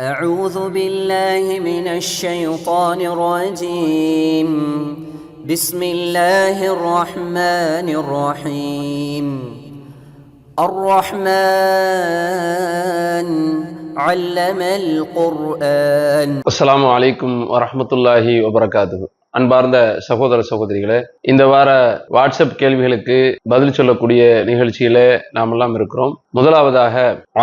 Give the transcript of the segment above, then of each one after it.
أعوذ بالله من الشيطان الرجيم. بسم الله الرحمن الرحيم. الرحمن علم القرآن. السلام عليكم ورحمة الله وبركاته. அன்பார்ந்த சகோதர சகோதரிகளே இந்த வார வாட்ஸ்அப் கேள்விகளுக்கு பதில் சொல்லக்கூடிய நிகழ்ச்சியில நாமெல்லாம் இருக்கிறோம். முதலாவதாக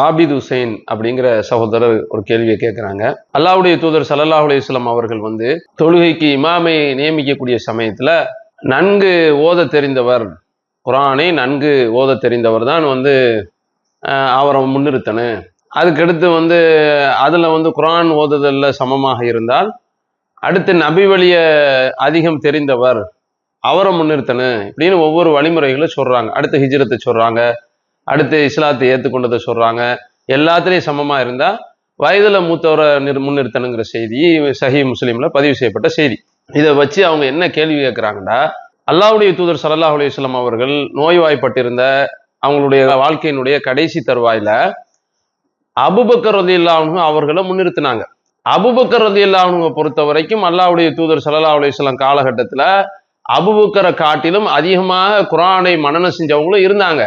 ஆபித் ஹுசைன் அப்படிங்கிற சகோதரர் ஒரு கேள்வியை கேட்கிறாங்க. அல்லாவுடைய தூதர் ஸல்லல்லாஹு அலைஹி அவர்கள் வந்து தொழுகைக்கு இமாமை நியமிக்கக்கூடிய சமயத்துல நன்கு ஓத தெரிந்தவர் குரானை நன்கு ஓத தெரிந்தவர் தான் வந்து அவரை முன்னிறுத்தனு. அதுக்கடுத்து வந்து அதுல வந்து குரான் ஓதுதல்ல சமமாக இருந்தால் அடுத்து நபி வழிய அதிகம் தெரிந்தவர் அவரை முன்னிறுத்தணும் இப்படின்னு ஒவ்வொரு வழிமுறைகளும் சொல்றாங்க. அடுத்து ஹிஜ்ரத்தை சொல்றாங்க. அடுத்து இஸ்லாத்தை ஏற்றுக்கொண்டதை சொல்றாங்க. எல்லாத்துலேயும் சமமா இருந்தா வயதுல மூத்தவரை நிர் முன்னிறுத்தணுங்கிற செய்தி சஹி முஸ்லீம்ல பதிவு செய்யப்பட்ட செய்தி. இதை வச்சு அவங்க என்ன கேள்வி கேட்குறாங்கன்னா அல்லாவுடைய தூதர் சல்லாஹ் அலுவலாம் அவர்கள் நோய்வாய்ப்பட்டிருந்த அவங்களுடைய வாழ்க்கையினுடைய கடைசி தருவாயில அபுபக்கர் இல்லாமல் அவர்களை முன்னிறுத்தினாங்க. அபுபக்கர் இல்லாம பொறுத்த வரைக்கும் அல்லாவுடைய தூதர் சல்லா அலைஹி காலகட்டத்தில் அபுபக்கரை காட்டிலும் அதிகமாக குரானை மனனம் செஞ்சவங்களும் இருந்தாங்க.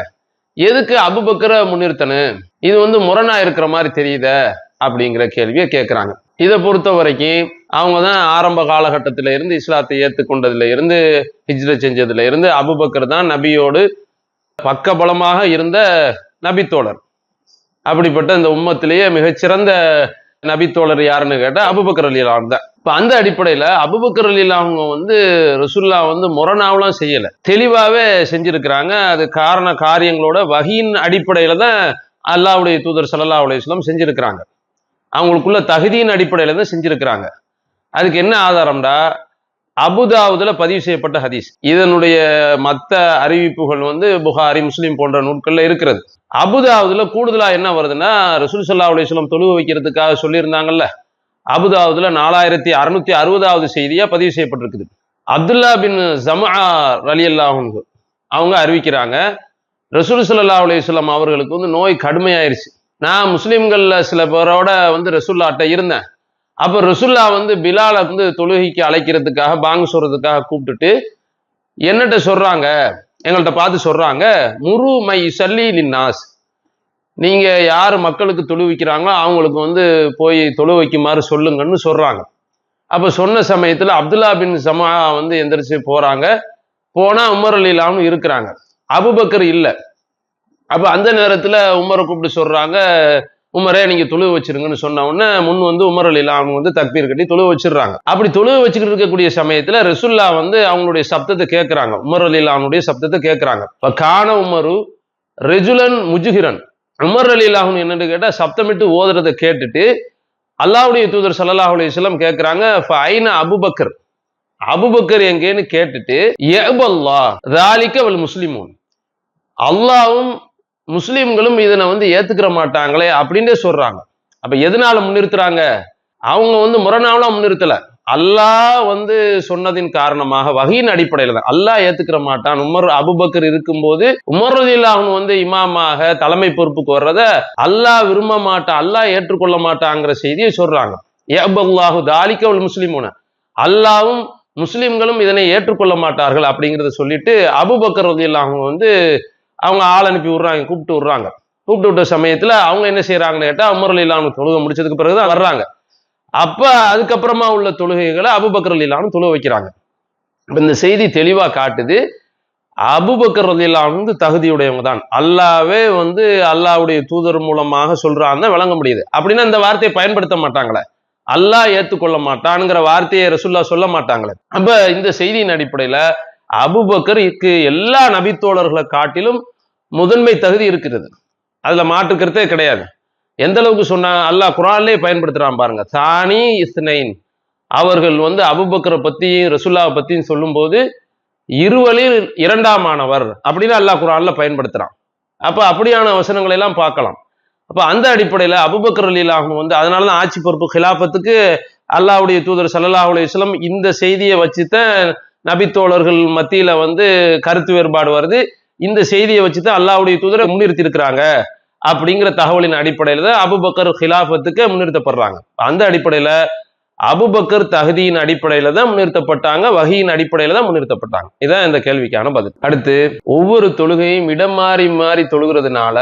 எதுக்கு அபுபக்கரை முன்னிறுத்தணும் இது வந்து முரணா இருக்கிற மாதிரி தெரியுதே அப்படிங்கிற கேள்வியை கேட்குறாங்க இதை பொறுத்த வரைக்கும் அவங்க தான் ஆரம்ப காலகட்டத்தில இருந்து இஸ்லாத்தை ஏற்றுக்கொண்டதுல இருந்து ஹிஜ்ரத் செஞ்சதுல இருந்து அபுபக்கர் தான் நபியோடு பக்கபலமாக இருந்த நபித்தோழர். அப்படிப்பட்ட இந்த உம்மத்திலேயே மிகச்சிறந்த நபித்தோழர் யாருன்னு கேட்டா அபுபக்கர் அலிலாம் தான். இப்ப அந்த அடிப்படையில அபுபக்கர் அலிலாம் அவங்க வந்து ரசுல்லா வந்து முரணாவெல்லாம் செய்யல. தெளிவாவே செஞ்சிருக்கிறாங்க. அது காரண காரியங்களோட வகையின் அடிப்படையில தான் அல்லாவுடைய தூதர் சல்லா அலையம் செஞ்சிருக்கிறாங்க. அவங்களுக்குள்ள தகுதியின் அடிப்படையில தான் செஞ்சிருக்கிறாங்க. அதுக்கு என்ன ஆதாரம்டா? அபுதாவுதுல பதிவு செய்யப்பட்ட ஹதீஸ். இதனுடைய மத்த அறிவிப்புகள் வந்து புகாரி முஸ்லீம் போன்ற நூட்கள்ல இருக்கிறது. அபுதாவுதுல கூடுதலா என்ன வருதுன்னா ரசூல் சல்லா அலிஸ்லாம் தொழுவு வைக்கிறதுக்காக சொல்லியிருந்தாங்கல்ல. அபுதாவுதுல நாலாயிரத்தி அறுநூத்தி அறுபதாவது செய்தியா பதிவு செய்யப்பட்டிருக்குது. அப்துல்லா பின் ஜமா அலி அல்லாஹு அவங்க அறிவிக்கிறாங்க ரசூல் சல்லா அலிஸ்லாம் அவர்களுக்கு வந்து நோய் கடுமையாயிருச்சு. நான் முஸ்லீம்கள்ல சில பேரோட வந்து ரசூல்லாட்ட இருந்தேன். அப்ப ரசுல்லா வந்து பிலாலை வந்து தொழுகைக்கு அழைக்கிறதுக்காக பாங்கு சொல்றதுக்காக கூப்பிட்டுட்டு என்னட்ட சொல்றாங்க? எங்கள்கிட்ட பார்த்து சொல்றாங்க முரு மை சல்லி லின்னாஸ். நீங்க யார் மக்களுக்கு தொழு வைக்கிறாங்களோ அவங்களுக்கு வந்து போய் தொழு வைக்குமாறு சொல்லுங்கன்னு சொல்றாங்க. அப்ப சொன்ன சமயத்துல அப்துல்லா பின் சமா வந்து எந்திரிச்சு போறாங்க. போனா உமர் அலிலாவும் இருக்கிறாங்க. அபுபக்கர் இல்லை. அப்ப அந்த நேரத்துல உமரை கூப்பிட்டு சொல்றாங்க உமரே நீங்க தொழுவு வச்சிருங்கன்னு சொன்ன உடனே முன் வந்து உமர் அலிலா அவங்க வந்து தக்பீர் கட்டி தொழுவு வச்சிடுறாங்க. அப்படி தொழுவு வச்சுக்கிட்டு இருக்கக்கூடிய சமயத்துல ரசுல்லா வந்து அவங்களுடைய சப்தத்தை கேட்கிறாங்க உமர் அலி அவனுடைய சப்தத்தை கேட்கிறாங்க இப்ப கான உமரு ரெஜுலன் முஜுகிரன் உமர் அலிலாஹன் என்னன்னு கேட்டா சப்தமிட்டு ஓதுறதை கேட்டுட்டு அல்லாவுடைய தூதர் ஸல்லல்லாஹு அலிஸ்லாம் கேட்கிறாங்க கேட்கறாங்க ஐன அபுபக்கர். அபுபக்கர் எங்கேன்னு கேட்டுட்டு எபல்லா ராலிக்க அவள் முஸ்லிமோன். அல்லாவும் முஸ்லீம்களும் இதனை வந்து ஏத்துக்கிற மாட்டாங்களே அப்படின்றே சொல்றாங்க. அப்ப எதனால முன்னிறுத்துறாங்க? அவங்க வந்து முரணாவெல்லாம் முன்னிறுத்தல. அல்லாஹ் வந்து சொன்னதின் காரணமாக வகையின் அடிப்படையில தான். அல்லாஹ் ஏத்துக்கிற மாட்டான். உமர் அபுபக்கர் இருக்கும்போது உமர் ரலியல்லாஹு வந்து இமாமாக தலைமை பொறுப்புக்கு வர்றத அல்லாஹ் விரும்ப மாட்டான் அல்லாஹ் ஏற்றுக்கொள்ள மாட்டாங்கிற செய்தியை சொல்றாங்க. ஏபல்லாஹு தாலிக்கவல் முஸ்லிமுன. அல்லாவும் முஸ்லிம்களும் இதனை ஏற்றுக்கொள்ள மாட்டார்கள் அப்படிங்கிறத சொல்லிட்டு அபுபக்கர் ரலியல்லாஹு வந்து அவங்க ஆள் அனுப்பி விடுறாங்க கூப்பிட்டு விடுறாங்க. கூப்பிட்டு விட்ட சமயத்துல அவங்க என்ன செய்யறாங்கன்னு கேட்டா உமர் தொழுகை முடிச்சதுக்கு பிறகுதான் வர்றாங்க. அப்ப அதுக்கப்புறமா உள்ள தொழுகைகளை அபுபக்கர் அலிலானு தொழுக வைக்கிறாங்க. இந்த செய்தி தெளிவா காட்டுது. அபுபக்கர் ரலியல்லாஹு வந்து தகுதியுடையவங்க தான் அல்லாவே வந்து அல்லாவுடைய தூதர் மூலமாக சொல்றான்னு விளங்க முடியுது. அப்படின்னா இந்த வார்த்தையை பயன்படுத்த மாட்டாங்களே. அல்லாஹ் ஏற்றுக்கொள்ள மாட்டான்ங்கிற வார்த்தையை ரசுல்லா சொல்ல மாட்டாங்களே. அப்ப இந்த செய்தியின் அடிப்படையில அபுபக்கருக்கு எல்லா நபித்தோழர்களை காட்டிலும் முதன்மை தகுதி இருக்கிறது. அதுல மாற்றுக்கிறதே கிடையாது. எந்த அளவுக்கு சொன்னா அல்லாஹ் குரான்லேயே பயன்படுத்துறான் பாருங்க. தானி இஸ்னைன். அவர்கள் வந்து அபுபக்கரை பத்தியும் ரசுல்லாவை பத்தியும் சொல்லும்போது இருவலில் இரண்டாமானவர் அப்படின்னு அல்லாஹ் குரான்ல பயன்படுத்துறான். அப்ப அப்படியான வசனங்களை எல்லாம் பார்க்கலாம். அப்ப அந்த அடிப்படையில அபுபக்கர் அலிலாகும் வந்து அதனாலதான் ஆட்சி பொறுப்பு கிலாபத்துக்கு அல்லாவுடைய தூதர் ஸல்லல்லாஹு அலைஹி இந்த செய்தியை வச்சுதான் நபித்தோழர்கள் மத்தியில வந்து கருத்து வேறுபாடு வருது. இந்த செய்தியை வச்சுதான் அல்லாவுடைய தூதரை முன்னிறுத்தி இருக்கிறாங்க அப்படிங்கிற தகவலின் அடிப்படையில தான் அபுபக்கர் ஹிலாஃபத்துக்கு முன்னிறுத்தப்படுறாங்க. அந்த அடிப்படையில அபுபக்கர் தகுதியின் அடிப்படையில தான் முன்னிறுத்தப்பட்டாங்க. வகையின் அடிப்படையில தான் முன்னிறுத்தப்பட்டாங்க. இதான் இந்த கேள்விக்கான பதில். அடுத்து ஒவ்வொரு தொழுகையும் இடம் மாறி மாறி தொழுகிறதுனால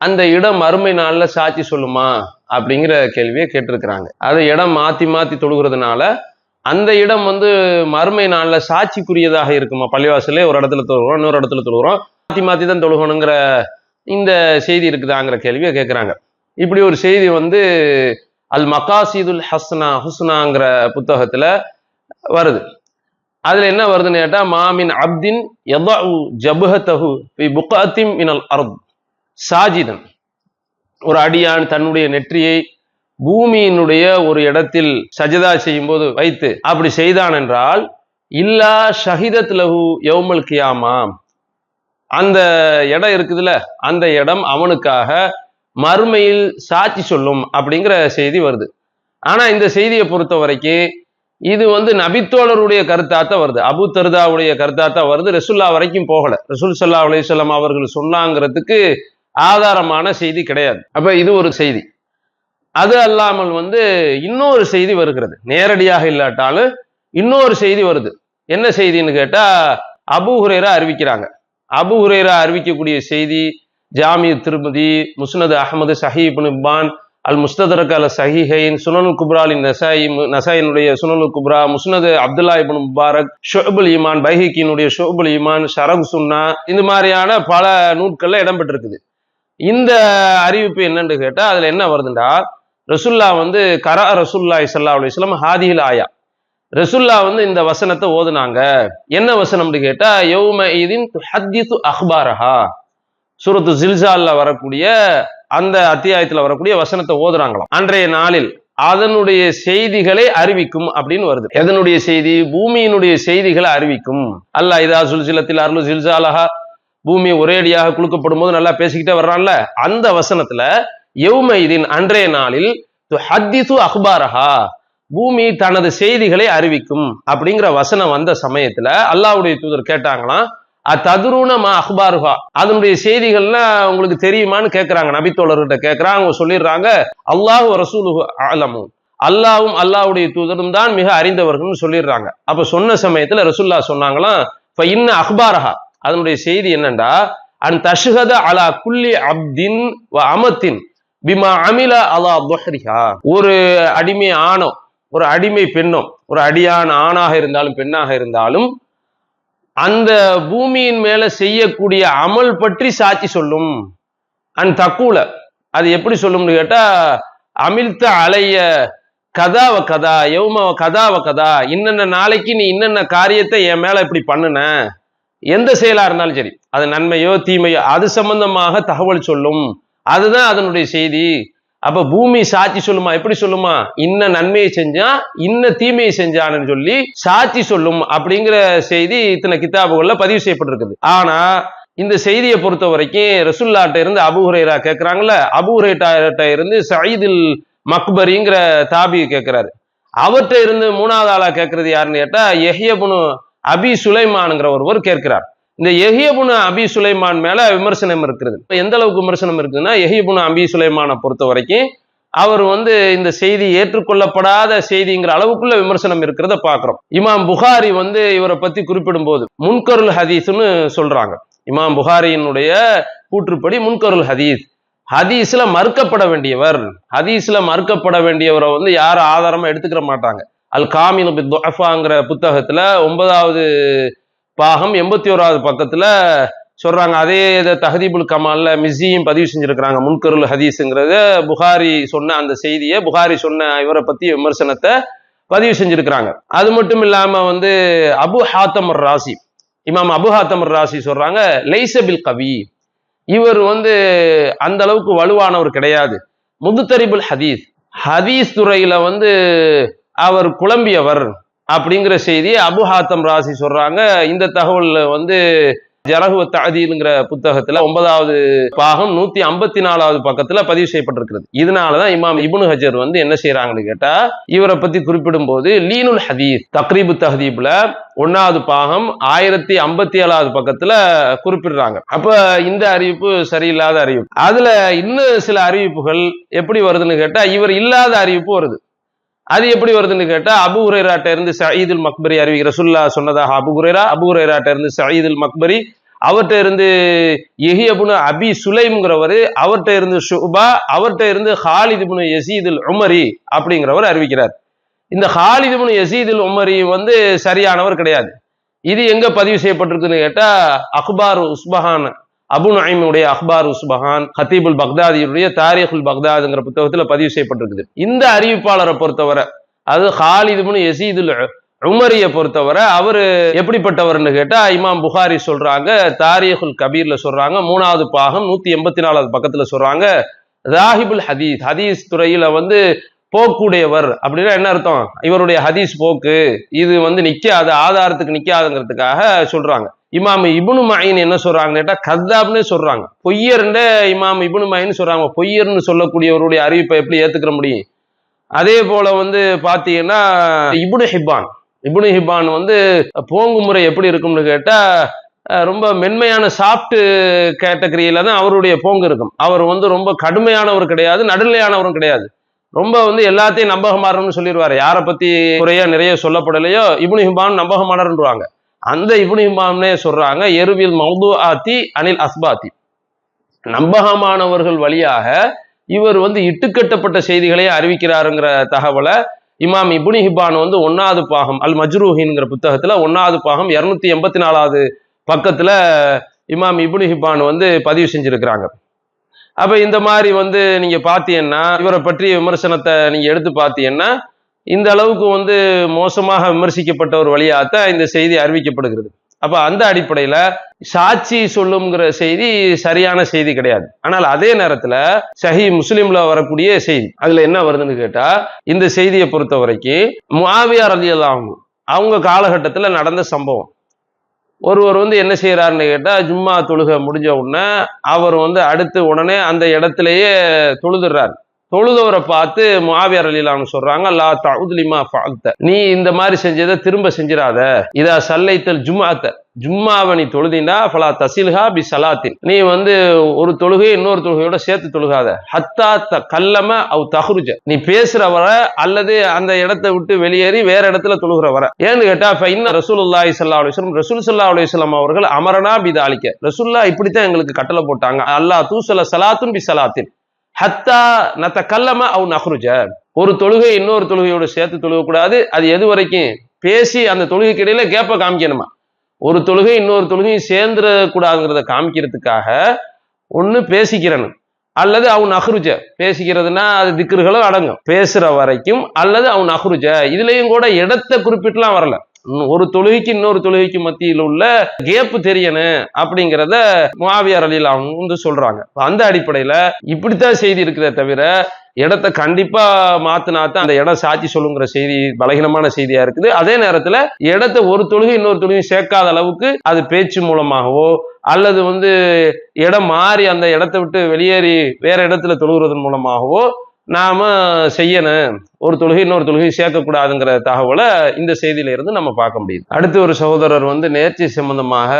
அந்த இடம் அருமை நாள்ல சாட்சி சொல்லுமா? அப்படிங்கிற கேள்வியை கேட்டிருக்கிறாங்க. அதை இடம் மாத்தி மாத்தி தொழுகிறதுனால அந்த இடம் வந்து மறுமை நாளில் சாட்சிக்குரியதாக இருக்குமா? பள்ளிவாசலே ஒரு இடத்துல தொழுகிறோம் இன்னொரு இடத்துல தொழுகிறோம். மாற்றி மாற்றி தான் தொழுகணுங்கிற இந்த செய்தி இருக்குதாங்கிற கேள்வியை கேட்குறாங்க இப்படி ஒரு செய்தி வந்து அல் மகாசிதுல் ஹஸ்னா ஹுஸ்னாங்கிற புத்தகத்துல வருது. அதுல என்ன வருதுன்னு கேட்டா மாமின் அப்தின் யதஉ ஜபஹதஹு ஃபி புகாத்தின் மினல் அர்த். சாஜிதன் ஒரு அடியான் தன்னுடைய நெற்றியை பூமியினுடைய ஒரு இடத்தில் சஜதா செய்யும் போது வைத்து அப்படி செய்தான் என்றால் இல்லா ஷஹிதத் லஹு யௌமல் கியாமா. அந்த இடம் இருக்குதுல்ல அந்த இடம் அவனுக்காக மறுமையில் சாட்சி சொல்லும் அப்படிங்கிற செய்தி வருது. ஆனா இந்த செய்தியை பொறுத்த வரைக்கும் இது வந்து நபித்தோழருடைய கருத்தாத்தான் வருது. அபு தருதாவுடைய கருத்தாத்தான் வருது. ரசுல்லா வரைக்கும் போகல. ரசூல் சல்லா அலிசல்லாம் அவர்கள் சொன்னாங்கிறதுக்கு ஆதாரமான செய்தி கிடையாது. அப்ப இது ஒரு செய்தி. அது அல்லாமல் வந்து இன்னொரு செய்தி வருகிறது. நேரடியாக இல்லாட்டாலும் இன்னொரு செய்தி வருது. என்ன செய்தின்னு கேட்டா அபு ஹுரேரா அறிவிக்கிறாங்க. அபு ஹுரேரா அறிவிக்கக்கூடிய செய்தி ஜாமிய திருமதி முஸ்னது அகமது சஹீப் அல் முஸ்ததரக் அல் சஹிஹைன் சுனனு குப்ராலின் நசாயி நசாயினுடைய Sunan Kubra Musnad Abdullah ibn Mubarak Shuabul Iman பைஹிக்கினுடைய ஷோபுல் ஈமான் ஷரக் சுன்னா இந்த மாதிரியான பல நூட்களில் இடம்பெற்றிருக்குது. இந்த அறிவிப்பு என்னன்னு கேட்டால் அதில் என்ன வருதுண்டா ரசுல்லா வந்து கரா ரசுல்லா இசல்லா அலி இஸ்லாம் ஹாதியில் ஆயா. ரசுல்லா வந்து இந்த வசனத்தை ஓதுனாங்க. என்ன வசனம்னு கேட்டா யௌம இதின் ஹத்திசு அஹ்பாரஹா. சூரத்து ஜில்சால்ல வரக்கூடிய அந்த அத்தியாயத்துல வரக்கூடிய வசனத்தை ஓதுறாங்களாம். அன்றைய நாளில் அதனுடைய செய்திகளை அறிவிக்கும் அப்படின்னு வருது. எதனுடைய செய்தி? பூமியினுடைய செய்திகளை அறிவிக்கும். அல்லாஹ் இதா சுல்சிலத்தில் அருள் ஜில்சாலஹா பூமி ஒரேடியாக குலுக்கப்படும் போது நல்லா பேசிக்கிட்டே வர்றான்ல. அந்த வசனத்துல யௌமைதின் அன்றைய நாளில் ஹத்திசு அஹ்பாரஹா பூமி தனது செய்திகளை அறிவிக்கும் அப்படிங்கிற வசனம் வந்த சமயத்துல அல்லாவுடைய தூதர் கேட்டாங்களாம் அத்ததுருணமா அஹ்பாருஹா? அதனுடைய செய்திகள்லாம் உங்களுக்கு தெரியுமான்னு கேட்கறாங்க நபித்தோழர்கிட்ட கேட்குறாங்க அவங்க சொல்லிடுறாங்க அல்லாஹ் ரசூலு அலமும் அல்லாவும் அல்லாவுடைய தூதரும் தான் மிக அறிந்தவர்கள்னு சொல்லிடுறாங்க. அப்ப சொன்ன சமயத்துல ரசுல்லா சொன்னாங்களாம் இப்ப இன்ன அஹ்பாரஹா. அதனுடைய செய்தி என்னண்டா அன் தஷ்ஹத அலா குல்லி அப்தின் வ அமத்தின். பிமா அமில அலா துஹரிஹா. ஒரு அடிமை ஆணோ ஒரு அடிமை பெண்ணோ ஒரு அடியான் ஆணாக இருந்தாலும் பெண்ணாக இருந்தாலும் அந்த பூமியின் மேல செய்யக்கூடிய அமல் பற்றி சாட்சி சொல்லும். அன் தக்கூல அது எப்படி சொல்லும்னு கேட்டா அமிழ்த்த அலைய கதாவ கதா யௌம கதாவ கதா இன்னென்ன நாளைக்கு நீ இன்னென்ன காரியத்தை என் மேல இப்படி பண்ணுன எந்த செயலா இருந்தாலும் சரி அது நன்மையோ தீமையோ அது சம்பந்தமாக தகவல் சொல்லும். அதுதான் அதனுடைய செய்தி. அப்ப பூமி சாட்சி சொல்லுமா? எப்படி சொல்லுமா? இன்ன நன்மையை செஞ்சா இன்ன தீமையை செஞ்சான்னு சொல்லி சாட்சி சொல்லும் அப்படிங்கிற செய்தி இத்தனை கித்தாபுகள்ல பதிவு செய்யப்பட்டிருக்குது. ஆனா இந்த செய்தியை பொறுத்த வரைக்கும் ரசுல்லாட்ட இருந்து அபுஹுரேரா கேட்கிறாங்கல்ல அபுஹுரேட்டாட்ட இருந்து சயீதில் மக்பரிங்கிற தாபி கேட்கிறாரு அவர்கிட்ட இருந்து மூணாவது ஆளா கேட்கறது யாருன்னு கேட்டா எஹியபுனு அபி சுலைமானுங்கிற ஒருவர் கேட்கிறார். இந்த எஹியபுன அபி சுலைமான் மேல விமர்சனம் இருக்கிறது. இப்போ எந்த அளவுக்கு விமர்சனம் இருக்குதுன்னா எஹியபுன அபி சுலைமானை பொறுத்த வரைக்கும் அவர் வந்து இந்த செய்தி ஏற்றுக்கொள்ளப்படாத செய்திங்கிற அளவுக்குள்ள விமர்சனம் இருக்கிறத பாக்குறோம். இமாம் புகாரி வந்து இவரை பத்தி குறிப்பிடும் போது முன்கருள் ஹதீஸ்னு சொல்றாங்க. இமாம் புகாரியினுடைய கூற்றுப்படி முன்கருள் ஹதீஸ். ஹதீஸ்ல மறுக்கப்பட வேண்டியவர் ஹதீஸ்ல மறுக்கப்பட வேண்டியவரை வந்து யாரும் ஆதாரமா எடுத்துக்கிற மாட்டாங்க. அல் காமில் புத்தகத்துல ஒன்பதாவது பாகம் எண்பத்தி ஓராவது பக்கத்தில் சொல்கிறாங்க அதே இதை தஹதீபுல் கமாலில் மிஸ்ஸியும் பதிவு செஞ்சுருக்கிறாங்க. முன்கருள் ஹதீஸுங்கிறத புகாரி சொன்ன அந்த செய்தியை புகாரி சொன்ன இவரை பற்றி விமர்சனத்தை பதிவு செஞ்சுருக்கிறாங்க. அது மட்டும் இல்லாமல் வந்து அபு ஹாத்தமர் ராசி இமாம் அபு ஹாத்தமர் ராசி சொல்கிறாங்க லைசபில் கவி இவர் வந்து அந்த அளவுக்கு வலுவானவர் கிடையாது. முதுத்தரிபுல் ஹதீஸ் ஹதீஸ் துறையில் வந்து அவர் குழம்பியவர். அப்படிங்கிற செய்தி அபு ஹாத்தம் ராசி சொல்றாங்க. இந்த தகவல் வந்து ஜரகுவ தாதீலுங்கிற புத்தகத்துல ஒன்பதாவது பாகம் நூத்தி ஐம்பத்தி நாலாவது பக்கத்துல பதிவு செய்யப்பட்டிருக்கிறது. இதனாலதான் இமாம் இபுனு ஹஜர் வந்து என்ன செய்யறாங்கன்னு கேட்டா இவரை பத்தி குறிப்பிடும் போது லீனுல் ஹதீஸ் தக்ரீபு தஹதீப்ல ஒன்னாவது பாகம் ஆயிரத்தி ஐம்பத்தி ஏழாவது பக்கத்துல குறிப்பிடுறாங்க. அப்ப இந்த அறிவிப்பு சரியில்லாத அறிவிப்பு. அதுல இன்னும் சில அறிவிப்புகள் எப்படி வருதுன்னு கேட்டா இவர் இல்லாத அறிவிப்பு வருது. அது எப்படி வருதுன்னு கேட்டா அபு ஹுரேராட்ட இருந்து சயீதுல் மக்பரி அறிவிக்கிற சுல்லா சொன்னதாக அபு ஹுரேரா அபு ஹுரேராட்ட இருந்து சயீதுல் மக்பரி அவர்கிட்ட இருந்து எஹியபுனு அபி சுலைம்ங்கிறவர் அவர்கிட்ட இருந்து ஷுபா அவர்கிட்ட இருந்து ஹாலிதுபுனு யசீதுல் உமரி அப்படிங்கிறவர் அறிவிக்கிறார். இந்த ஹாலிதுபுனு யசீதுல் உமரி வந்து சரியானவர் கிடையாது. இது எங்க பதிவு செய்யப்பட்டிருக்குன்னு கேட்டா அக்பார் உஸ்பஹான் அபு நைமுடைய அக்பார் உஸ்பஹான் ஹத்தீபுல் பக்தாதியுடைய தாரிஹுல் பக்தாதுங்கிற புத்தகத்துல பதிவு செய்யப்பட்டிருக்குது. இந்த அறிவிப்பாளரை பொறுத்தவரை அது ஹாலிதுபுன் எசீதுல் உமரியை பொறுத்தவரை அவரு எப்படிப்பட்டவர்னு கேட்டா இமாம் புகாரி சொல்றாங்க தாரிஹுல் கபீர்ல சொல்றாங்க மூணாவது பாகம் நூத்தி எண்பத்தி நாலாவது பக்கத்துல சொல்றாங்க ராஹிபுல் ஹதீஸ் ஹதீஸ் துறையில வந்து போக்குடையவர் அப்படின்னா என்ன அர்த்தம்? இவருடைய ஹதீஸ் போக்கு இது வந்து நிக்காது ஆதாரத்துக்கு நிக்காதுங்கிறதுக்காக சொல்றாங்க. இமாம் இபுனு மாயின் என்ன சொல்றாங்கன்னு கேட்டால் கத்தாப்னு சொல்றாங்க. பொய்யர்ன்ற இமாம் இபுனு மயின் சொல்றாங்க. பொய்யர்னு சொல்லக்கூடியவருடைய அறிவிப்பை எப்படி ஏத்துக்கிற முடியும்? அதே போல வந்து பாத்தீங்கன்னா இபுனு ஹிப்பான். இபுனு ஹிப்பான் வந்து போங்கு முறை எப்படி இருக்கும்னு கேட்டா ரொம்ப மென்மையான சாஃப்ட் கேட்டகரியில தான் அவருடைய போங்கு இருக்கும். அவர் வந்து ரொம்ப கடுமையானவர் கிடையாது நடுநிலையானவரும் கிடையாது. ரொம்ப வந்து எல்லாத்தையும் நம்பகமானவர்னு சொல்லிடுவார். யாரை பத்தி குறையா நிறைய சொல்லப்படலையோ இபுனு ஹிபான் நம்பகமானர்ன்றாங்க அந்த இப்னு ஹிபான்னே சொல்றாங்க எருவில் மௌது ஆத்தி அனில் அஸ்பாத்தி. நம்பகமானவர்கள் வழியாக இவர் வந்து இட்டுக்கட்டப்பட்ட செய்திகளை அறிவிக்கிறாருங்கிற தகவலை இமாம் இபுனி ஹிபான் வந்து ஒன்னாவது பாகம் அல் மஜ்ரூஹின்ங்கிற புத்தகத்துல ஒன்னாவது பாகம் இருநூத்தி எண்பத்தி நாலாவது பக்கத்துல இமாம் இபுனி ஹிபான் வந்து பதிவு செஞ்சிருக்கிறாங்க. அப்ப இந்த மாதிரி வந்து நீங்க பாத்தீங்கன்னா இவரை பற்றிய விமர்சனத்தை நீங்க எடுத்து பார்த்தீங்கன்னா இந்த அளவுக்கு வந்து மோசமாக விமர்சிக்கப்பட்ட ஒரு வழியாகத்தான் இந்த செய்தி அறிவிக்கப்படுகிறது. அப்போ அந்த அடிப்படையில் சாட்சி சொல்லுங்கிற செய்தி சரியான செய்தி கிடையாது. ஆனால் அதே நேரத்தில் சஹி முஸ்லீம்ல வரக்கூடிய செய்தி அதுல என்ன வருதுன்னு கேட்டா இந்த செய்தியை பொறுத்த வரைக்கும் மாவியார் ரலியல்லாஹு அவங்க காலகட்டத்தில் நடந்த சம்பவம். ஒருவர் வந்து என்ன செய்யறாருன்னு கேட்டால் ஜும்மா தொழுகை முடிஞ்ச உடனே அவர் வந்து அடுத்து உடனே அந்த இடத்துலையே தொழுதுடுறாரு தொழுதவரை பார்த்து முஆவியர் அலிலான்னு சொல்றாங்க லா தவுதுலிமா ஃபால்த்த நீ இந்த மாதிரி செஞ்சதை திரும்ப செஞ்சிடாத. இதா சல்லைத்தல் ஜும்மாத்த ஜும்மாவை நீ தொழுதினா ஃபலா தசில்ஹா பி சலாத்தின். நீ வந்து ஒரு தொழுகை இன்னொரு தொழுகையோட சேர்த்து தொழுகாத. ஹத்தா த கல்லம அவ் தஹ்ருஜ. நீ பேசுற வர அல்லது அந்த இடத்தை விட்டு வெளியேறி வேற இடத்துல தொழுகிற வர. ஏன்னு கேட்டா ஃபைன் ரசூலுல்லாஹி ஸல்லல்லாஹு அலைஹி வஸல்லம். ரசூல் ஸல்லல்லாஹு அலைஹி வஸல்லம் அவர்கள் அமரனா பிதாலிக்க ரசூல்லா இப்படித்தான் எங்களுக்கு கட்டளை போட்டாங்க. அல்லாஹ் தூசல சலாத்துன் பி சலாத்தின். ஹத்தா நத்த கல்லம அவன் நஹ்ருஜ. ஒரு தொழுகை இன்னொரு தொழுகையோட சேர்த்து தொழுகக்கூடாது. அது எது வரைக்கும்? பேசி அந்த தொழுகைக்கு இடையில கேப்பை காமிக்கணுமா? ஒரு தொழுகை இன்னொரு தொழுகையும் சேர்ந்துட கூடாதுங்கிறத காமிக்கிறதுக்காக ஒன்று பேசிக்கிறனும் அல்லது அவன் அஹ்ருஜ பேசிக்கிறதுனா அது திக்கர்களும் அடங்கும். பேசுற வரைக்கும் அல்லது அவன் அஹ்ருஜ இதுலயும் கூட இடத்தை குறிப்பிட்டுலாம் வரல. ஒரு தொழுகைக்கு இன்னொரு தொழுகைக்கு மத்தியில் உள்ள கேப்பு தெரியணும் அப்படிங்கிறத மாவியார் அலியில் அவங்க வந்து சொல்றாங்க. அந்த அடிப்படையில இப்படித்தான் செய்தி இருக்குதே தவிர இடத்த கண்டிப்பா மாத்தினாத்தான் அந்த இடம் சாட்சி சொல்லுங்கிற செய்தி பலகீனமான செய்தியா இருக்குது. அதே நேரத்துல இடத்த ஒரு தொழுகை இன்னொரு தொழுகையும் சேர்க்காத அளவுக்கு அது பேச்சு மூலமாகவோ அல்லது வந்து இடம் மாறி அந்த இடத்தை விட்டு வெளியேறி வேற இடத்துல தொழுகிறதன் மூலமாகவோ நாம் செய்யணும் ஒரு தொழுகை இன்னொரு தொழுகை சேர்க்கக்கூடாதுங்கிற தகவலை இந்த செய்தியிலிருந்து நம்ம பார்க்க முடியுது. அடுத்து ஒரு சகோதரர் வந்து நேர்ச்சி சம்பந்தமாக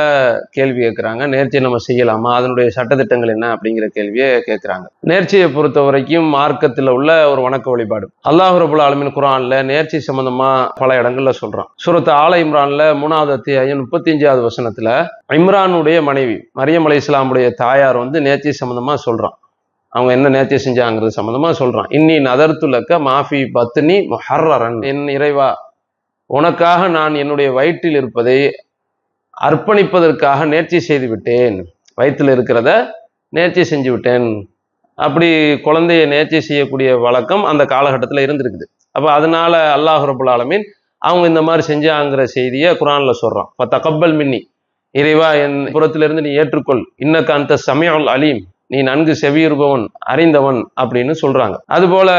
கேள்வி கேட்குறாங்க. நேர்ச்சியை நம்ம செய்யலாமா? அதனுடைய சட்டத்திட்டங்கள் என்ன அப்படிங்கிற கேள்வியை கேட்குறாங்க. நேர்ச்சியை பொறுத்த வரைக்கும் மார்க்கத்தில் உள்ள ஒரு வணக்க வழிபாடு. அல்லாஹ் ரபுல் ஆலமின் குரானில் நேர்ச்சி சம்பந்தமாக பல இடங்களில் சொல்கிறான் சூரத் ஆல இம்ரானில் மூணாவது அத்தியாயம் முப்பத்தி அஞ்சாவது வசனத்தில் இம்ரானுடைய மனைவி மரியம் அலி இஸ்லாமுடைய தாயார் வந்து நேர்ச்சி சம்பந்தமாக சொல்கிறான் அவங்க என்ன நேர்த்தி செஞ்சாங்கிறது சம்மந்தமாக சொல்கிறான் இன்னி நதர்த்துலக்க மாஃபி பத்னி முஹர்ரன் என் இறைவா உனக்காக நான் என்னுடைய வயிற்றில் இருப்பதை அர்ப்பணிப்பதற்காக நேர்ச்சி செய்து விட்டேன் வயிற்றில் இருக்கிறத நேர்ச்சி செஞ்சு விட்டேன் அப்படி குழந்தைய நேர்ச்சி செய்யக்கூடிய வழக்கம் அந்த காலகட்டத்தில் இருந்திருக்குது. அப்போ அதனால அல்லாஹ் ரபுல் ஆலமீன் அவங்க இந்த மாதிரி செஞ்சாங்கிற செய்தியை குரானில் சொல்கிறான் இப்போ தகப்பல் மின்னி. இறைவா என் புறத்திலிருந்து நீ ஏற்றுக்கொள். இன்னக்கு அந்த சமயம் அலீம். நீ நன்கு செவியுறுபவன் அறிந்தவன் அப்படின்னு சொல்றாங்க. அதுபோல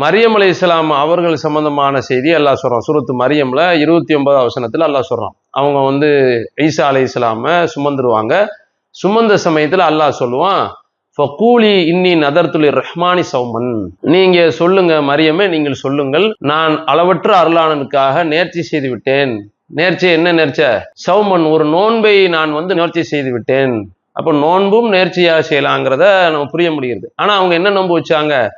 மரியம் அலி இஸ்லாம் அவர்கள் சம்பந்தமான செய்தி அல்லாஹ் சொல்றான். சுரத்து மரியம்ல இருபத்தி ஒன்பது அவசனத்தில் அல்லாஹ் சொல்றான். அவங்க வந்து ஈசா அலை இஸ்லாம சுமந்துருவாங்க. சுமந்த சமயத்தில் அல்லாஹ் சொல்லுவான் ஃபகூலி இன்னி நதர்துலி ரஹ்மானி சௌமன். நீங்க சொல்லுங்க மரியமே நீங்கள் சொல்லுங்கள். நான் அளவற்ற அருளாளனுக்காக நேர்ச்சி செய்து விட்டேன் நேர்ச்சி என்ன நேர்ச்ச? சௌமன் ஒரு நோன்பை நான் வந்து நேர்ச்சி செய்து விட்டேன் அப்போ நோன்பும் நேர்ச்சியாக செய்யலாங்கிறத நம்ம புரிய முடிகிறது. ஆனால் அவங்க என்ன நம்ப வச்சாங்க?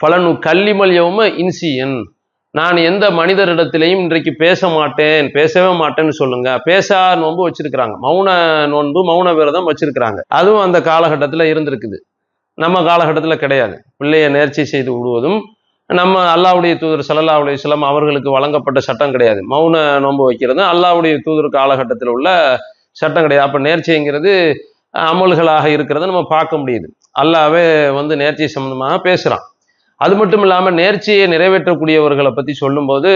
பலனு கல்லிமல்யவும இன்சியன். நான் எந்த மனிதரிடத்திலையும் இன்றைக்கு பேச மாட்டேன் பேசவே மாட்டேன்னு சொல்லுங்க. பேசா நோன்பு வச்சிருக்கிறாங்க. மௌன நோன்பு மௌன விரதம் வச்சிருக்கிறாங்க. அதுவும் அந்த காலகட்டத்தில் இருந்திருக்குது. நம்ம காலகட்டத்தில் கிடையாது. பிள்ளையை நேர்ச்சி செய்து விடுவதும் நம்ம அல்லாவுடைய தூதர் சல்லா சிலம் அவர்களுக்கு வழங்கப்பட்ட சட்டம் கிடையாது. மௌன நோன்பு வைக்கிறது அல்லாவுடைய தூதர் காலகட்டத்தில் உள்ள சட்டம் கிடையாது. அப்போ நேர்ச்சிங்கிறது அமல்களாக இருக்கிறத நம்ம பார்க்க முடியுது. அல்லாவே வந்து நேர்ச்சி சம்பந்தமாக பேசுகிறான் அது மட்டும் இல்லாமல் நேர்ச்சியை நிறைவேற்றக்கூடியவர்களை பற்றி சொல்லும்போது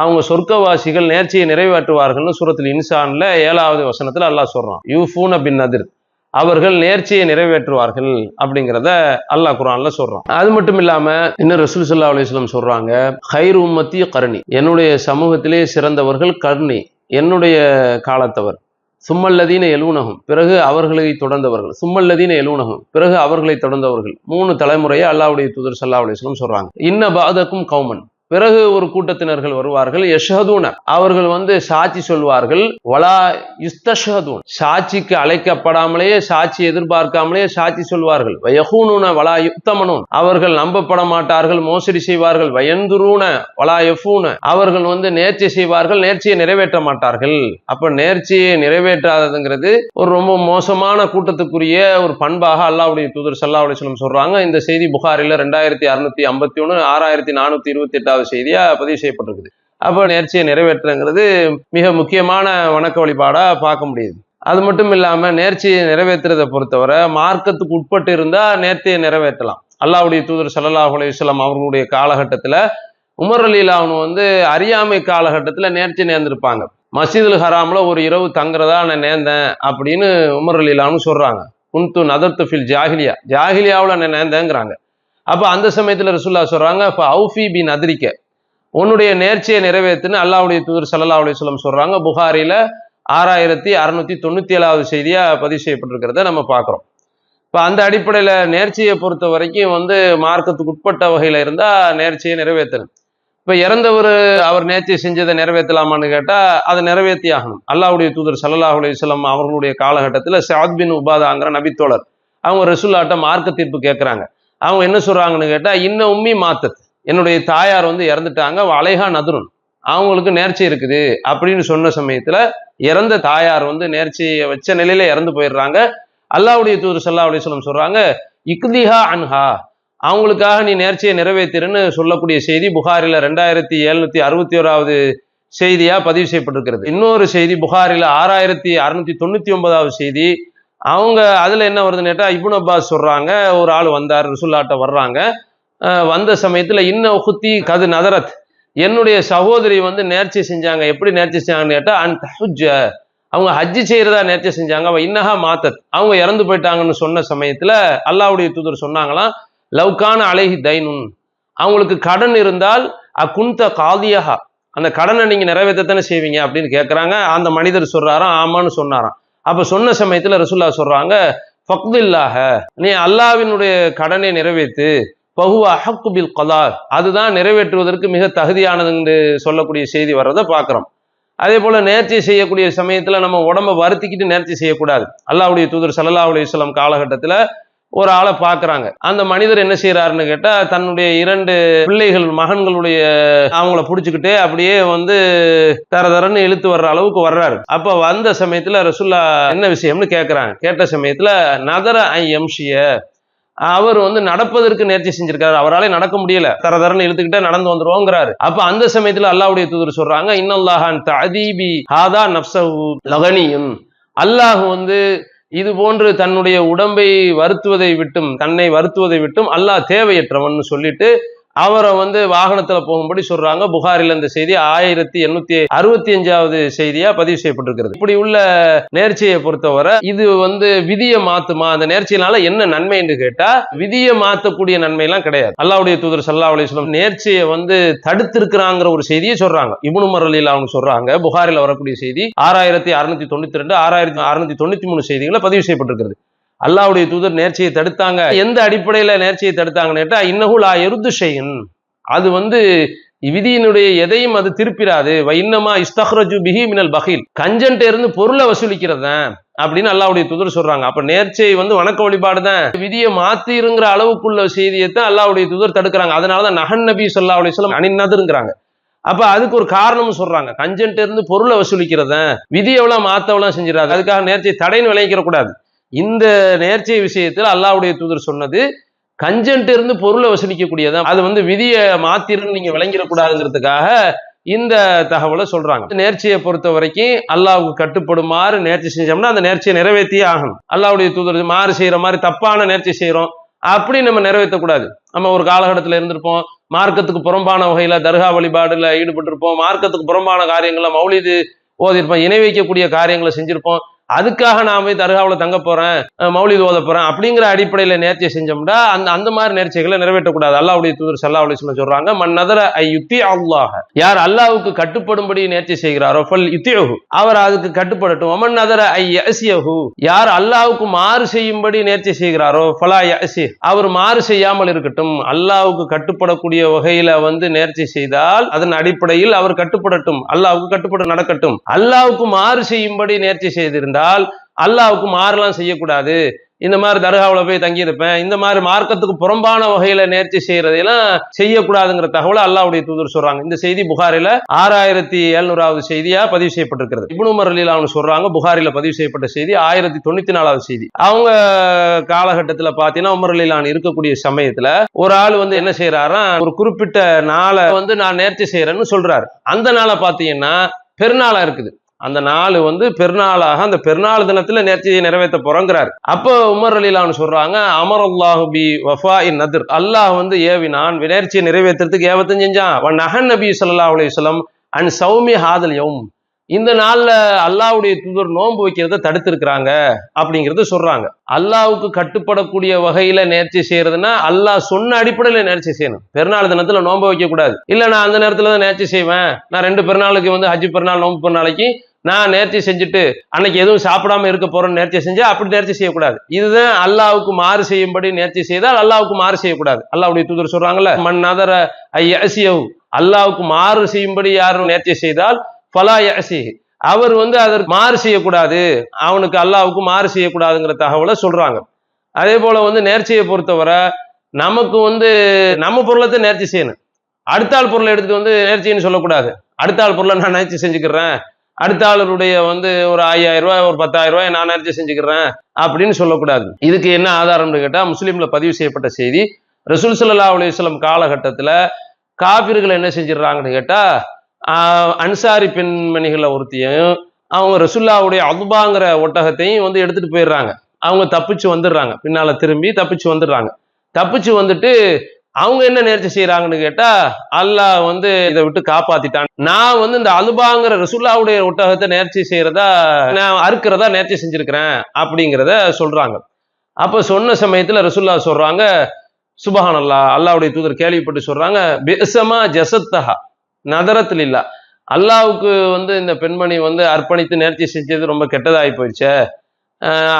அவங்க சொர்க்கவாசிகள் நேர்ச்சியை நிறைவேற்றுவார்கள்னு சூரத்தில் இன்சான்ல ஏழாவது வசனத்தில் அல்லாஹ் சொல்கிறான் யூஃபூன் பின் அதிர் அவர்கள் நேர்ச்சியை நிறைவேற்றுவார்கள் அப்படிங்கிறத அல்லாஹ் குரான்ல சொல்றான். அது மட்டும் இல்லாம இன்னும் ரசூல் சல்லா அலிஸ்லாம் சொல்றாங்க ஹைர் உம்மத்தி கருணி என்னுடைய சமூகத்திலே சிறந்தவர்கள் கருணி என்னுடைய காலத்தவர். சும்மல்லதீன எழுவுனகம் பிறகு அவர்களை தொடர்ந்தவர்கள். சும்மல்லதீன எழுவுனகம் பிறகு அவர்களை தொடர்ந்தவர்கள். மூணு தலைமுறையை அல்லாவுடைய தூதர் சல்லா அலிஸ்லாம் சொல்றாங்க. இன்ன பாதக்கும் கவுமன் பிறகு ஒரு கூட்டத்தினர்கள் வருவார்கள். யஷதூன அவர்கள் வந்து சாட்சி சொல்வார்கள். வலா யுஸ்தஷஹதூன். சாட்சிக்கு அழைக்கப்படாமலேயே சாட்சி எதிர்பார்க்காமலேயே சாட்சி சொல்வார்கள். வயகூனுன வலா யுக்தமனூன். அவர்கள் நம்பப்பட மாட்டார்கள் மோசடி செய்வார்கள். வயந்துருன வலா எஃபூன அவர்கள் வந்து நேர்ச்சி செய்வார்கள் நேர்ச்சியை நிறைவேற்ற மாட்டார்கள். அப்ப நேர்ச்சியை நிறைவேற்றாததுங்கிறது ஒரு ரொம்ப மோசமான கூட்டத்துக்குரிய ஒரு பண்பாக அல்லாவுடைய தூதர் சல்லா அலிஸ்லம் சொல்றாங்க. இந்த செய்தி புகாரில ரெண்டாயிரத்தி அறுநூத்தி ஐம்பத்தி ஒன்று ஆறாயிரத்தி நானூத்தி இருபத்தி எட்டாவது செய்தியா பதிவு செய்யப்பட்டிருக்குது. அப்போ நேர்ச்சியை நிறைவேற்றுங்கிறது மிக முக்கியமான வணக்க வழிபாடா பார்க்க முடியுது. அது மட்டும் இல்லாம நேர்ச்சியை நிறைவேற்றுறதை பொறுத்தவரை மார்க்கத்துக்கு உட்பட்டு இருந்தா நேர்த்தியை நிறைவேற்றலாம். அல்லாவுடைய தூதர் சல்லல்லாஹு அலைஹி அவர்களுடைய காலகட்டத்துல உமர் அலிலாவன் வந்து அறியாமை காலகட்டத்துல நேர்ச்சி நேர்ந்திருப்பாங்க. மசீதுல் ஹராமில் ஒரு இரவு தங்குறதா நான் நேர்ந்தேன் அப்படின்னு உமர் அலிலான்னு சொல்றாங்க. குன்து நதர்த்து ஃபில் ஜாகிலியா ஜாகிலியாவில் நான் நேர்ந்தேங்கிறாங்க. அப்போ அந்த சமயத்தில் ரசுல்லா சொல்றாங்க இப்போ அவுஃபி பின் அதிரிக்க உன்னுடைய நேர்ச்சியை நிறைவேற்றுன்னு அல்லாவுடைய தூதர் சல்லா அலுவலம் சொல்றாங்க. புகாரியில் ஆறாயிரத்தி அறுநூத்தி தொண்ணூத்தி ஏழாவது செய்தியா பதிவு செய்யப்பட்டிருக்கிறத நம்ம பார்க்குறோம். இப்போ அந்த அடிப்படையில நேர்ச்சியை பொறுத்த வரைக்கும் வந்து மார்க்கத்துக்கு உட்பட்ட வகையில் இருந்தால் நேர்ச்சியை நிறைவேற்றணும். இப்போ இறந்தவர் அவர் நேர்ச்சி செஞ்சதை நிறைவேற்றலாமான்னு கேட்டால் அதை நிறைவேற்றி ஆகணும். அல்லாவுடைய தூதர் சல்லல்லாஹு அலைஹி அவர்களுடைய காலகட்டத்தில் சாத் பின் உபாதாங்கிற நபித்தோழர் அவங்க ரசுல்லாட்ட மார்க்க தீர்ப்பு கேட்குறாங்க. அவங்க என்ன சொல்கிறாங்கன்னு கேட்டால் இன்ன உம்மி மாத்தத். என்னுடைய தாயார் வந்து இறந்துட்டாங்க அலைஹா நதுரன். அவங்களுக்கு நேர்ச்சி இருக்குது அப்படின்னு சொன்ன சமயத்தில் இறந்த தாயார் வந்து நேர்ச்சியை வச்ச நிலையில இறந்து போயிடுறாங்க. அல்லாவுடைய தூர் சல்லா அலி சொல்லம் சொல்கிறாங்க இக்லிஹா அன்ஹா. அவங்களுக்காக நீ நேர்ச்சியை நிறைவேற்றிருன்னு சொல்லக்கூடிய செய்தி புகாரில் ரெண்டாயிரத்தி எழுநூத்தி அறுபத்தி ஓராவது செய்தியாக பதிவு செய்யப்பட்டிருக்கிறது. இன்னொரு செய்தி புகாரில் ஆறாயிரத்தி அறுநூத்தி தொண்ணூத்தி ஒன்பதாவது செய்தி அவங்க அதில் என்ன வருதுன்னு கேட்டால் இபுன் அப்பாஸ் சொல்கிறாங்க ஒரு ஆள் வந்தார் ருசுல்லாட்ட வர்றாங்க. வந்த சமயத்தில் இன்ன உகுத்தி கது நதரத். என்னுடைய சகோதரி வந்து நேர்ச்சி செஞ்சாங்க. எப்படி நேர்ச்சி செஞ்சாங்கன்னு கேட்டால் அன் தஹுஜ அவங்க ஹஜ்ஜி செய்கிறதா நேர்ச்சி செஞ்சாங்க. அவள் இன்னஹா மாத்தத். அவங்க இறந்து போயிட்டாங்கன்னு சொன்ன சமயத்தில் அல்லாவுடைய தூதர் சொன்னாங்களாம் லவ்கான அழகி தைனுன். அவங்களுக்கு கடன் இருந்தால் அக்குந்த காதியஹா. அந்த கடனை நீங்க நிறைவேற்றத்தானே செய்வீங்க அப்படின்னு கேட்குறாங்க அந்த மனிதர் சொல்கிறாராம் ஆமான்னு சொன்னாராம். அப்ப சொன்ன சமயத்துல ரசுல்லா சொல்றாங்க ஃபக்தில்லாக நீ அல்லாவினுடைய கடனை நிறைவேற்று. பகுவ அஹக்கு பில் அதுதான் நிறைவேற்றுவதற்கு மிக தகுதியானது என்று சொல்லக்கூடிய செய்தி வர்றதை பார்க்கிறோம். அதே போல நேர்ச்சி செய்யக்கூடிய சமயத்துல நம்ம உடம்ப வருத்திக்கிட்டு நேர்ச்சி செய்யக்கூடாது. அல்லாவுடைய தூதர் சல்லா அலுவலம் காலகட்டத்துல ஒரு ஆளை பார்க்குறாங்க. அந்த மனிதர் என்ன செய்யறாருன்னு கேட்டால் தன்னுடைய இரண்டு பிள்ளைகள் மகன்களுடைய அவங்கள பிடிச்சிக்கிட்டு அப்படியே வந்து தர தரன்னு இழுத்து வர்ற அளவுக்கு வர்றாரு. அப்போ வந்த சமயத்தில் ரசுல்லா என்ன விஷயம்னு கேட்கறாங்க கேட்ட சமயத்துல நதர ஐ எம்ஷிய அவர் வந்து நடப்பதற்கு நேர்ச்சி செஞ்சிருக்காரு. அவராலே நடக்க முடியல. தர தரன்னு இழுத்துக்கிட்டே நடந்து வந்துருவோங்கிறாரு. அப்ப அந்த சமயத்துல அல்லாவுடைய தூதர் சொல்றாங்க இன்னல்லாஹான் ததீபி ஹாதா நப்சஹு லகனியும் அல்லாஹ் வந்து இது போன்று தன்னுடைய உடம்பை வருத்துவதை விட்டும் தன்னை வருத்துவதை விட்டும் அல்லாஹ் தேவையற்றவன் சொல்லிட்டு அவரை வந்து வாகனத்துல போகும்படி சொல்றாங்க. புகாரில் இந்த செய்தி ஆயிரத்தி எண்ணூத்தி அறுபத்தி அஞ்சாவது செய்தியா பதிவு செய்யப்பட்டிருக்கிறது. இப்படி உள்ள நேர்ச்சியை பொறுத்தவரை இது வந்து விதியை மாத்துமா? அந்த நேர்ச்சியினால என்ன நன்மை என்று கேட்டா விதியை மாத்தக்கூடிய நன்மை எல்லாம் கிடையாது. அல்லாவுடைய தூதர் சல்லா அலிஸ்லாம் நேர்ச்சியை வந்து தடுத்திருக்கிறாங்கிற ஒரு செய்தியை சொல்றாங்க. இபுனு மரலில் அவங்க சொல்றாங்க. புகாரில் வரக்கூடிய செய்தி ஆறாயிரத்தி அறுநூத்தி தொண்ணூத்தி ரெண்டு ஆறாயிரத்தி அறுநூத்தி தொண்ணூத்தி மூணு செய்திகளை பதிவு செய்யப்பட்டிருக்கிறது. அல்லாவுடைய தூதர் நேர்ச்சியை தடுத்தாங்க. எந்த அடிப்படையில நேர்ச்சியை தடுத்தாங்கன்னு கேட்டா இன்னகுலா எருது ஷைன் அது வந்து விதியினுடைய எதையும் அது திருப்பிடாது வைன்னமா இஸ்தஹ்ரஜு பிஹி மினல் பஹில் கஞ்சன்ட்ட இருந்து பொருளை வசூலிக்கிறதான் அப்படின்னு அல்லாவுடைய தூதர் சொல்றாங்க. அப்ப நேர்ச்சை வந்து வணக்க வழிபாடு தான். விதியை மாத்திருங்கிற அளவுக்குள்ள செய்தியை தான் அல்லாவுடைய தூதர் தடுக்கிறாங்க. அதனாலதான் நகன் நபி சொல்லா அலி சொல்லம் அணிநதுங்கிறாங்க அப்ப அதுக்கு ஒரு காரணமும் சொல்றாங்க. கஞ்சன்ட்ட இருந்து பொருளை வசூலிக்கிறத விதி எவ்வளவு மாத்தவெல்லாம் செஞ்சிடாது. அதுக்காக நேர்ச்சியை தடைன்னு விளைவிக்கிற கூடாது இந்த நேர்ச்சை விஷயத்தில் அல்லாவுடைய தூதர் சொன்னது கஞ்சன்ட்டு இருந்து பொருளை வசூலிக்கக்கூடியதான் அது வந்து விதியை மாத்திரன்னு நீங்க விளங்கிடக்கூடாதுங்கிறதுக்காக இந்த தகவலை சொல்றாங்க. நேர்ச்சியை பொறுத்த வரைக்கும் அல்லாவுக்கு கட்டுப்படுமாறு நேர்ச்சி செஞ்சோம்னா அந்த நேர்ச்சியை நிறைவேற்றியே ஆகணும். அல்லாவுடைய தூதர் மாறு செய்யற மாதிரி தப்பான நேர்ச்சி செய்யறோம் அப்படி நம்ம நிறைவேற்றக்கூடாது. நம்ம ஒரு காலகட்டத்தில் இருந்திருப்போம் மார்க்கத்துக்கு புறம்பான வகையில தர்கா வழிபாடுல ஈடுபட்டிருப்போம் மார்க்கத்துக்கு புறம்பான காரியங்களை மௌலிது ஓதிருப்போம் இணை வைக்கக்கூடிய காரியங்களை செஞ்சிருப்போம். அதுக்காக நான் போய் தர்காவில் தங்க போறேன் மௌலிது ஓத போறேன் அப்படிங்கிற அடிப்படையில நேர்ச்சியை செஞ்சோம்னா அந்த அந்த மாதிரி நேர்ச்சிகளை நிறைவேற்றக்கூடாது. அல்லாவுடைய தூதர் சல்லா அலிஸ்லாம் சொல்றாங்க மன் நதர ஐ யுத்தி அல்லாஹ. யார் அல்லாவுக்கு கட்டுப்படும்படி நேர்ச்சி செய்கிறாரோ ஃபல் யுத்தியகு அவர் அதுக்கு கட்டுப்படட்டும். அமன் நதர ஐ யசியஹு யார் அல்லாவுக்கு மாறு செய்யும்படி நேர்ச்சி செய்கிறாரோ ஃபலா யசி அவர் மாறு செய்யாமல் இருக்கட்டும். அல்லாவுக்கு கட்டுப்படக்கூடிய வகையில வந்து நேர்ச்சி செய்தால் அதன் அடிப்படையில் அவர் கட்டுப்படட்டும். அல்லாவுக்கு கட்டுப்பட நடக்கட்டும். அல்லாவுக்கு மாறு செய்யும்படி நேர்ச்சி செய்திருந்தார் என்றால் அல்லாவுக்கு மாறலாம் செய்யக்கூடாது. இந்த மாதிரி தர்காவில் போய் தங்கியிருப்பேன். இந்த மாதிரி மார்க்கத்துக்கு புறம்பான வகையில நேர்ச்சி செய்யறதையெல்லாம் செய்யக்கூடாதுங்கிற தகவலை அல்லாவுடைய தூதர் சொல்றாங்க. இந்த செய்தி புகாரில ஆறாயிரத்தி எழுநூறாவது செய்தியா பதிவு செய்யப்பட்டிருக்கிறது. இப்னு மரலில் அவங்க சொல்றாங்க புகாரில பதிவு செய்யப்பட்ட செய்தி ஆயிரத்தி தொண்ணூத்தி நாலாவது செய்தி. அவங்க காலகட்டத்தில் பார்த்தீங்கன்னா உமரலிலான் இருக்கக்கூடிய சமயத்துல ஒரு ஆள் வந்து என்ன செய்யறாரா ஒரு குறிப்பிட்ட நாளை வந்து நான் நேர்ச்சி செய்யறேன்னு சொல்றாரு. அந்த நாளை பார்த்தீங்கன்னா பெருநாளா இருக்குது. அந்த நாள் வந்து பெருநாளாக அந்த பெருநாள் தினத்துல நேர்ச்சியை நிறைவேற்ற போறோங்கிறார். அப்போ உமர் அலிலான்னு சொல்றாங்க அமர் அல்லாஹு பி வஃபா இன் நதிர். அல்லாஹ் வந்து ஏவினான் நேர்ச்சியை நிறைவேற்றுறதுக்கு ஏவத்தம் செஞ்சான். நஹன் நபி சொல்லா அலையம் அண்ட் சௌமி ஹாதல் யவும் இந்த நாள்ல அல்லாவுடைய தூதர் நோன்பு வைக்கிறத தடுத்திருக்கிறாங்க அப்படிங்கறது சொல்றாங்க. அல்லாவுக்கு கட்டுப்படக்கூடிய வகையில நேர்ச்சி செய்யறதுன்னா அல்லாஹ் சொன்ன அடிப்படையில நேர்ச்சி செய்யணும். பெருநாள் தினத்துல நோன்பு வைக்க கூடாது இல்ல நான் அந்த நேரத்துல தான் நேர்ச்சி செய்வேன். நான் ரெண்டு பெருநாளுக்கு வந்து ஹஜ் பெருநாள் நோன்பு பெருநாளைக்கு நான் நேர்த்தி செஞ்சுட்டு அன்னைக்கு எதுவும் சாப்பிடாம இருக்க போறேன்னு நேர்த்தி செஞ்சா அப்படி நேர்த்தி செய்யக்கூடாது. இதுதான் அல்லாவுக்கு மாறு செய்யும்படி நேர்த்தி செய்தால் அல்லாவுக்கு மாறு செய்யக்கூடாது. அல்லாவுடைய தூதர் சொல்றாங்கல்ல மண் நதர ஐயசியவு அல்லாவுக்கு மாறு செய்யும்படி யாரும் நேர்த்தி செய்தால் ஃபலா யசி அவர் வந்து அதற்கு மாறு செய்யக்கூடாது. அவனுக்கு அல்லாவுக்கு மாறு செய்யக்கூடாதுங்கிற தகவலை சொல்றாங்க. அதே போல வந்து நேர்ச்சியை பொறுத்தவரை நமக்கு வந்து நம்ம பொருளத்தை நேர்ச்சி செய்யணும். அடுத்தாள் பொருளை எடுத்துட்டு வந்து நேர்ச்சின்னு சொல்லக்கூடாது. அடுத்தாள் பொருளை நான் நேர்ச்சி செஞ்சுக்கிறேன். அடுத்த ஆளுடைய வந்து ஒரு ஐயாயிரம் ரூபாய் ஒரு பத்தாயிரம் ரூபாய் நான் நேர்ச்சி செஞ்சுக்கிறேன் அப்படின்னு சொல்லக்கூடாது. இதுக்கு என்ன ஆதாரம்னு கேட்டால் முஸ்லீம்ல பதிவு செய்யப்பட்ட செய்தி ரசூல் சல்லா அலுவலம் காலகட்டத்தில் காபிர்கள் என்ன செஞ்சிடறாங்கன்னு கேட்டால் அன்சாரி பெண்மணிகளை ஒருத்தையும் அவங்க ரசுல்லாவுடைய அதுபாங்கிற ஒட்டகத்தையும் வந்து எடுத்துட்டு போயிடுறாங்க. அவங்க தப்பிச்சு வந்துடுறாங்க. பின்னால திரும்பி தப்பிச்சு வந்துடுறாங்க. தப்பிச்சு வந்துட்டு அவங்க என்ன நேர்ச்சி செய்யறாங்கன்னு கேட்டா அல்லாஹ் வந்து இதை விட்டு காப்பாத்திட்டான். நான் வந்து இந்த அலுபாங்கிற ரசுல்லாவுடைய ஒட்டகத்தை நேர்ச்சி செய்யறதா நான் அறுக்கிறதா நேர்ச்சி செஞ்சிருக்கிறேன் அப்படிங்கிறத சொல்றாங்க. அப்ப சொன்ன சமயத்துல ரசுல்லா சொல்றாங்க சுபஹான் அல்லா அல்லாவுடைய தூதர் கேள்விப்பட்டு சொல்றாங்க பெசமா ஜசத்தஹா நதரத்தில் இல்லா அல்லாவுக்கு வந்து இந்த பெண்மணி வந்து அர்ப்பணித்து நேர்ச்சி செஞ்சது ரொம்ப கெட்டதாகி போயிடுச்சே.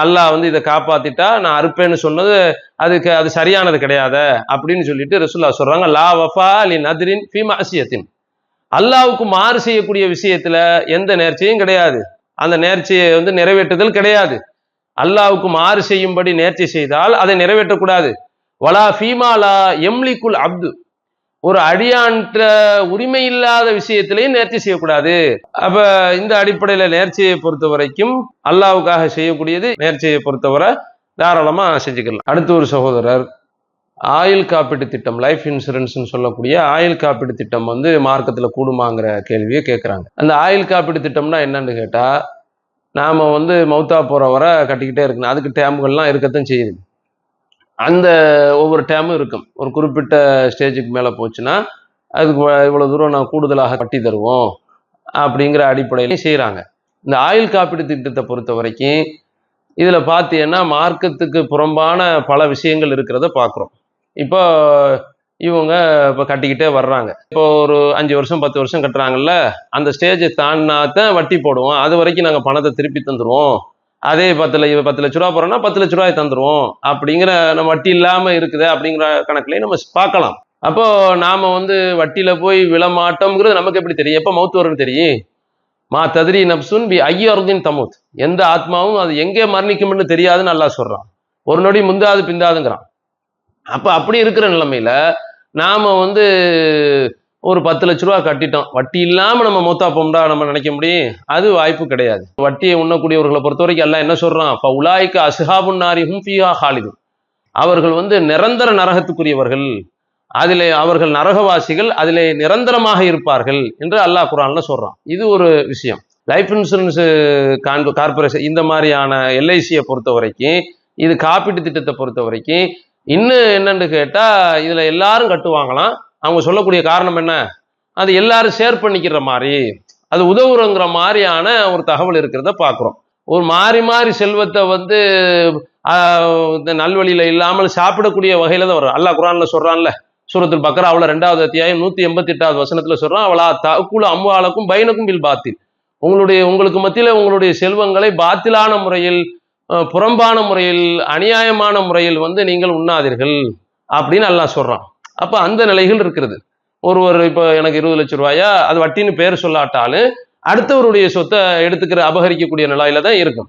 அல்லாஹ் வந்து இதை காப்பாத்திட்டா நான் அறுப்பேன்னு சொன்னது அதுக்கு அது சரியானது கிடையாத அப்படின்னு சொல்லிட்டு ரசுல்லா சொல்றாங்க லா வஃபா அலி நதிரின் ஃபீமா அசியத்தின் அல்லாவுக்கு மாறு செய்யக்கூடிய விஷயத்துல எந்த நேர்ச்சியும் கிடையாது. அந்த நேர்ச்சியை வந்து நிறைவேற்றுதல் கிடையாது. அல்லாவுக்கு மாறு செய்யும்படி நேர்ச்சி செய்தால் அதை நிறைவேற்றக்கூடாது. வலா ஃபீமாலா எம்லிக்குல் அப்து. ஒரு அடியான்ற உரிமை இல்லாத விஷயத்திலையும் நேர்ச்சி செய்யக்கூடாது. அப்ப இந்த அடிப்படையில நேர்ச்சியை பொறுத்த வரைக்கும் அல்லாவுக்காக செய்யக்கூடியது நேர்ச்சியை பொறுத்தவரை தாராளமா செஞ்சுக்கலாம். அடுத்த ஒரு சகோதரர் ஆயுள் காப்பீட்டு திட்டம் லைஃப் இன்சூரன்ஸ்னு சொல்லக்கூடிய ஆயுள் காப்பீட்டு திட்டம் வந்து மார்க்கத்தில் கூடுமாங்கிற கேள்வியை கேட்குறாங்க அந்த ஆயுள் காப்பீடு திட்டம்னா என்னன்னு கேட்டால் நாம் வந்து மௌத்தா போகிற வரை கட்டிக்கிட்டே இருக்கணும். அதுக்கு டேம்புகள்லாம் இருக்கத்தான் செய்யுது. அந்த ஒவ்வொரு டேமும் இருக்கும். ஒரு குறிப்பிட்ட ஸ்டேஜுக்கு மேலே போச்சுன்னா அதுக்கு இவ்வளோ தூரம் நான் கூடுதலாக கட்டி தருவோம் அப்படிங்கிற அடிப்படையிலையும் செய்கிறாங்க இந்த ஆயுள் காப்பீடு திட்டத்தை பொறுத்த வரைக்கும் இதில் பார்த்தீங்கன்னா மார்க்கத்துக்கு புறம்பான பல விஷயங்கள் இருக்கிறத பார்க்குறோம். இப்போ இவங்க இப்போ கட்டிக்கிட்டே வர்றாங்க. இப்போ ஒரு அஞ்சு வருஷம் பத்து வருஷம் கட்டுறாங்கல்ல அந்த ஸ்டேஜை தாண்டினாத்தான் வட்டி போடுவோம். அது வரைக்கும் நாங்கள் பணத்தை திருப்பி தந்துடுவோம் அதே பத்து லட்ச பத்து லட்ச ரூபா போறோம்னா பத்து லட்ச ரூபாய் தந்துடுவோம் அப்படிங்கிற நம்ம வட்டி இல்லாமல் இருக்குது அப்படிங்கிற கணக்குலேயே நம்ம பார்க்கலாம். அப்போ நாம வந்து வட்டியில போய் விழமாட்டோம்ங்கிறது நமக்கு எப்படி தெரியும்? எப்போ மௌத்து வரும்னு தெரியும்? மா ததிரி நப்சுன் பி ஐயர்தின் தமுத். எந்த ஆத்மாவும் அது எங்கே மரணிக்கும்னு தெரியாதுன்னு நல்லா சொல்றான். ஒரு நொடி முந்தாது பிந்தாதுங்கிறான். அப்போ அப்படி இருக்கிற நிலைமையில நாம வந்து ஒரு பத்து லட்ச ரூபா கட்டிட்டோம். வட்டி இல்லாமல் நம்ம மௌத்தா போம்டா நம்ம நினைக்க முடியும். அது வாய்ப்பு கிடையாது. வட்டியை உண்ணக்கூடியவர்களை பொறுத்த வரைக்கும் எல்லாம் என்ன சொல்கிறான் அப்போ உலாய்க்கு அசுகாபுன் நாரிஹும் ஃபியா ஹாலிது அவர்கள் வந்து நிரந்தர நரகத்துக்குரியவர்கள். அதிலே அவர்கள் நரகவாசிகள் அதிலே நிரந்தரமாக இருப்பார்கள் என்று அல்லாஹ் குரான்ல சொல்கிறான் இது ஒரு விஷயம். லைஃப் இன்சூரன்ஸ் கார்பரேஷன் இந்த மாதிரியான எல்ஐசியை பொறுத்த வரைக்கும் இது காப்பீட்டு திட்டத்தை பொறுத்த வரைக்கும் இன்னும் என்னன்னு கேட்டால் இதில் எல்லாரும் கட்டுவாங்களாம். அவங்க சொல்லக்கூடிய காரணம் என்ன? அது எல்லாரும் ஷேர் பண்ணிக்கிற மாதிரி அது உதவுறங்கிற மாதிரியான ஒரு தகவல் இருக்கிறத பார்க்குறோம். ஒரு மாறி மாறி செல்வத்தை வந்து இந்த நல்வழியில் இல்லாமல் சாப்பிடக்கூடிய வகையில் தான் வரும் அல்லாஹ் சொல்கிறான்ல சொல்றான்ல சூரத்துல் அவளை ரெண்டாவது அத்தியாயம் நூற்றி எண்பத்தி எட்டாவது வசனத்தில் சொல்கிறான் அவளா தகுல அம்மாளுக்கும் பைனக்கும் பில் பாத்தில். உங்களுடைய உங்களுக்கு மத்தியில் உங்களுடைய செல்வங்களை பாத்திலான முறையில் புறம்பான முறையில் அநியாயமான முறையில் வந்து நீங்கள் உண்ணாதீர்கள் அப்படின்னு எல்லாம் சொல்கிறான் அப்போ அந்த நிலைகள் இருக்கிறது. ஒருவர் இப்போ எனக்கு இருபது லட்சம் ரூபாயா? அது வட்டின்னு பேர் சொல்லாட்டாலும் அடுத்தவருடைய சொத்தை எடுத்துக்கிற அபகரிக்கக்கூடிய நிலையில தான் இருக்கும்.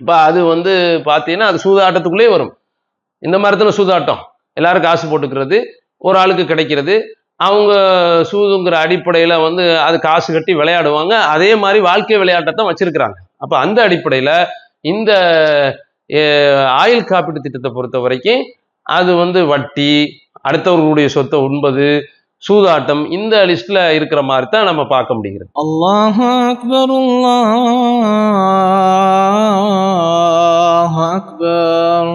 இப்போ அது வந்து பார்த்தீங்கன்னா அது சூதாட்டத்துக்குள்ளே வரும். இந்த மாதிரி தானே சூதாட்டம். எல்லாரும் காசு போட்டுக்கிறது ஒரு ஆளுக்கு கிடைக்கிறது. அவங்க சூதுங்கிற அடிப்படையில் வந்து அது காசு கட்டி விளையாடுவாங்க. அதே மாதிரி வாழ்க்கை விளையாட்டை தான் வச்சிருக்கிறாங்க. அப்போ அந்த அடிப்படையில் இந்த ஆயுள் காப்பீட்டு திட்டத்தை பொறுத்த வரைக்கும் அது வந்து வட்டி அடுத்தவர்களுடைய சொத்தை உண்பது சூதாட்டம் இந்த லிஸ்ட்ல இருக்கிற மாதிரி தான் நம்ம பார்க்க முடிகிறது. அல்லாஹ் அக்பர் அல்லாஹ் அக்பர்.